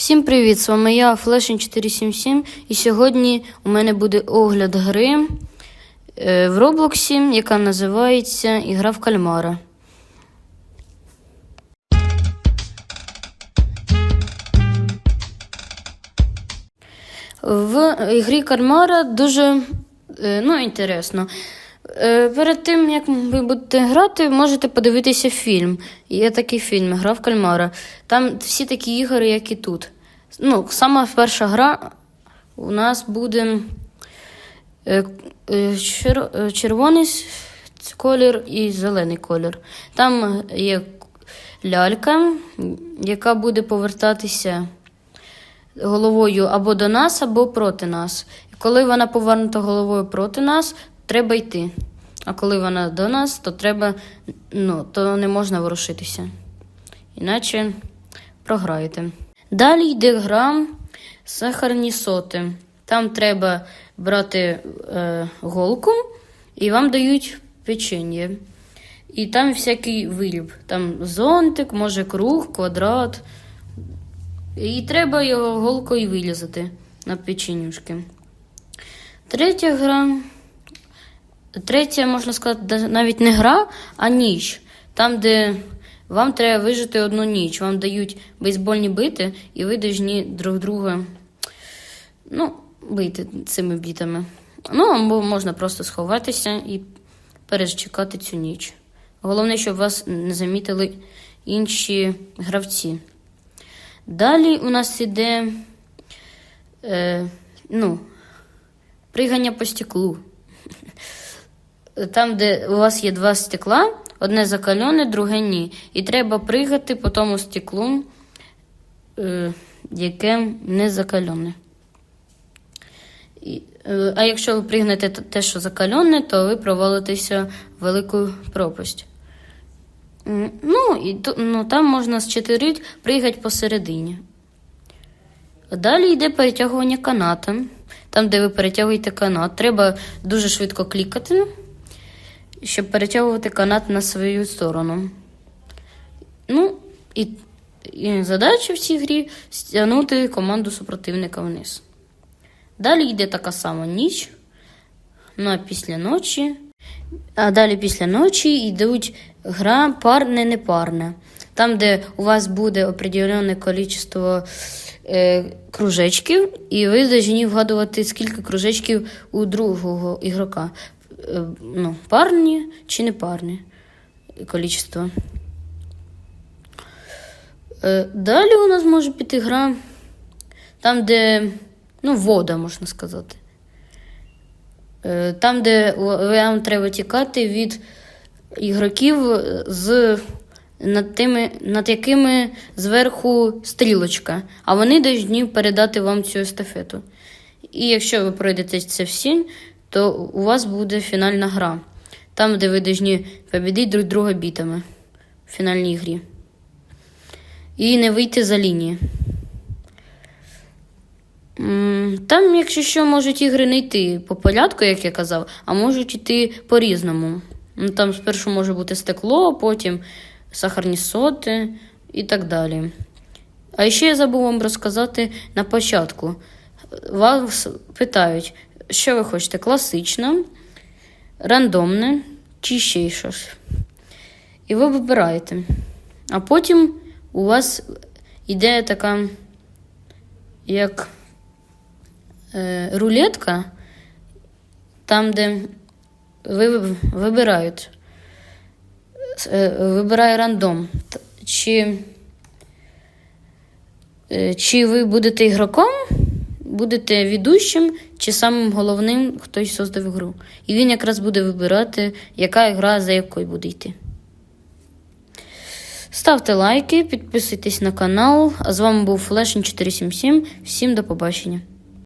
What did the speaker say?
Всім привіт! З вами я, Flashin 477, і сьогодні у мене буде огляд гри е, в Роблоксі, яка називається Ігра в кальмара. В ігрі кальмара дуже е, ну, інтересно. Е, Перед тим, як ви будете грати, можете подивитися фільм. Є такий фільм Гра в кальмара. Там всі такі ігри, як і тут. Ну, сама перша гра у нас буде е, е, чер- червоний колір і зелений колір. Там є лялька, яка буде повертатися головою або до нас, або проти нас. Коли вона повернута головою проти нас, треба йти. А коли вона до нас, то треба, ну, то не можна ворушитися. Іначе програєте. Далі йде гра сахарні соти. Там треба брати е, голку, і вам дають печення. І там всякий виріб. Там зонтик, може круг, квадрат. І треба його голкою вилізати на печенюшки. Третя гра. Третя, можна сказати, навіть не гра, а ніч. Там, де вам треба вижити одну ніч. Вам дають бейсбольні бити, і ви повинні друг друга ну, бити цими бітами. Ну, або можна просто сховатися і перечекати цю ніч. Головне, щоб вас не замітили інші гравці. Далі у нас іде е, ну, пригання по стеклу. Там, де у вас є два стекла, одне закалене, друге ні. І треба пригати по тому стеклу, е, яке не закалене. І, е, а якщо ви пригнете те, що закалене, то ви провалитеся в велику пропасть. Ну, і ну, там можна з чотирить пригати посередині. Далі йде перетягування каната. Там, де ви перетягуєте канат, треба дуже швидко клікати, щоб перетягувати канат на свою сторону. Ну, і, і задача в цій грі стягнути команду супротивника вниз. Далі йде така сама ніч. Ну, а після ночі. А далі після ночі йдуть гра парне непарне. Там, де у вас буде определене кількість е, кружечків, і ви повинні вгадувати, скільки кружечків у другого ігрока. Е, ну, парні чи не парні кількість. Е, далі у нас може піти гра, там, де ну, вода, можна сказати. Е, Там, де вам треба тікати від ігроків з над, тими, над якими зверху стрілочка, а вони повинні передати вам цю естафету. І якщо ви пройдете це всі, то у вас буде фінальна гра. Там, де ви повинні побідити друг друга бітами в фінальній грі. І не вийти за лінії. Там, якщо що, можуть ігри не йти по порядку, як я казав, а можуть йти по-різному. Ну, Там спершу може бути стекло, потім сахарні соти і так далі. А ще я забув вам розказати на початку. Вас питають, що ви хочете: класичне, рандомне чи ще щось. І ви вибираєте. А потім у вас йде така, як е, рулетка, там, де ви вибирають, е, вибирає рандом. Чи, е, чи ви будете ігроком, будете ведущим, чи самим головним хтось создав гру. І він якраз буде вибирати, яка гра за якою буде йти. Ставте лайки, підписуйтесь на канал. А з вами був Флешн 477. Всім до побачення.